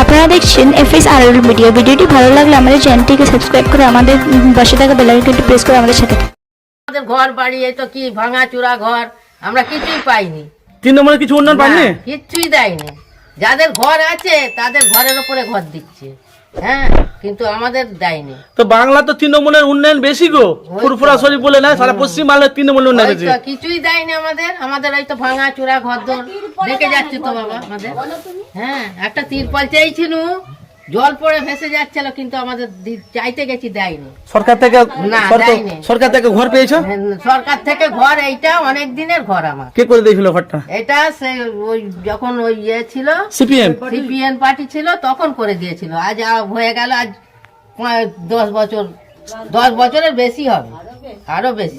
আপনারা দেখছেন এফএস আর ভিডিও ভিডিওটি ভালো লাগলে আমাদের চ্যানেলটিকে সাবস্ক্রাইব করে আমাদের পাশে থাকা বেলাইকনটি প্রেস করে আমাদের সাথে। আমাদের ঘর বাড়ি এই তো কি ভাঙা চূড়া ঘর? আমরা কিছুই পাইনি। তিন নম্বরে কিছু উন্নয়ন পাননি না, কিচ্ছুই দেয়নি। যাদের ঘর আছে তাদের ঘরের উপরে ঘর দিচ্ছে। হ্যাঁ কিন্তু আমাদের দেয়নি। তো বাংলা তো তৃণমূলের উন্নয়ন বেশি গো। ফুরফুরা শরীফ বলে না সারা পশ্চিম বাংলার তৃণমূলের উন্নয়ন কিছুই দেয়নি আমাদের। আমাদের ওই তো ভাঙা চূড়া ঘর দোর দেখে যাচ্ছে তো বাবা আমাদের। হ্যাঁ একটা তিরপল চাইছিল জল পড়ে ভেসে যাচ্ছিল কিন্তু আমাদের চাইতে গেছি দেয়নি। সরকার থেকে সরকার- থেকে ঘর পেয়েছ? সরকার থেকে ঘর এইটা অনেক দিনের ঘর আমার। কে করে দিয়েছিল ঘরটা? এটা সে ওই যখন ওই ইয়ে ছিল সিপিএম। সিপিএন পার্টি ছিল তখন করে দিয়েছিল। আজ হয়ে গেল আজ পাঁচ- দশ বছর দশ বছরের বেশি হবে। আরও বেশি।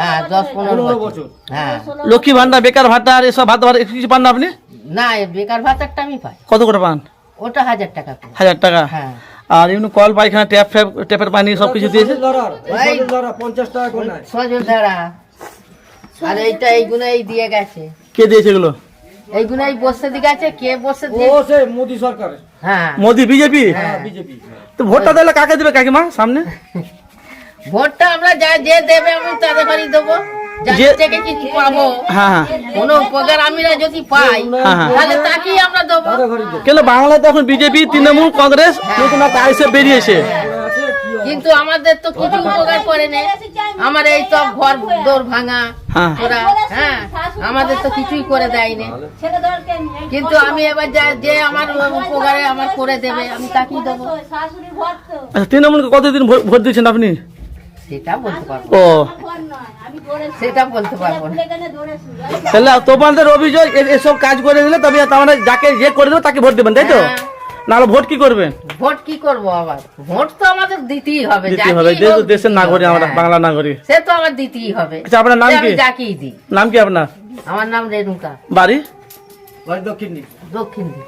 হ্যাঁ দশ পনেরো বছর। হ্যাঁ। লক্ষ্মী ভান্ডার বেকার ভাতা আর এসব ভাতা ভাতা কিছু পান না আপনি? না বেকার ভাতারটা আমি পাই। কত করে পান? ওটা হাজার টাকা হাজার টাকা? হ্যাঁ। আর এমনি কল পায়খানা ট্যাপ ফ্যাপ ট্যাপের পানি সব কিছু দিয়েছে? ওই সজল ধারা আর এইটা দিয়ে গেছে। কে দিয়েছে এগুলো? এইগুলো এই বসে দিয়ে গেছে কে বসে দিয়ে মোদি সরকার হ্যাঁ। মোদি বিজেপি? বিজেপি। তো ভোটটা দিলে কাকে দেবে কাকিমা সামনে? ভোটটা আমরা যা যে দেবে আমি তাদের বাড়ি দেবো। থেকে কিছু পাবো? হ্যাঁ হ্যাঁ। কোনো উপকার আমিরা যদি পাই হ্যাঁ। তাহলে তাকেই আমরা দেবো। কেন বাংলায় তো এখন বিজেপি তৃণমূল কংগ্রেস নতুন একটা আইসে বেরিয়েছে। কিন্তু আমাদের তো কিছু উপকার করে নেই। আমার এই সব ঘর দৌড় ভাঙা হ্যাঁ। ওরা হ্যাঁ আমাদের তো কিছুই করে দেয়নি। কিন্তু আমি এবার যে আমার উপকারে আমার করে দেবে আমি তাকেই দেবো। আচ্ছা তৃণমূলকে কতদিন ভো- ভোট দিয়েছেন আপনি? সেটা বলতে পারব ও। সেটা বলতে পারব তাহলে তোমাদের অভিযোগ এসব কাজ করে দিলে তবে তার মানে যাকে যে করে দেবে তাকে ভোট দেবেন তাই তো? হ্যাঁ। নাহলে ভোট কি করবেন ভোট কি করব আবার? ভোট তো আমাদের দিতেই হবে দিতে হবে যেহেতু দেশের নাগরিক আমরা। বাংলা নাগরিক। সে তো আমার দিতেই হবে। আচ্ছা, আপনার নাম কি? যাকেই দিই। নাম কি আপনার? আমার নাম রেণুকা। বাড়ি দক্ষিণ দিকে। দক্ষিণ দিক।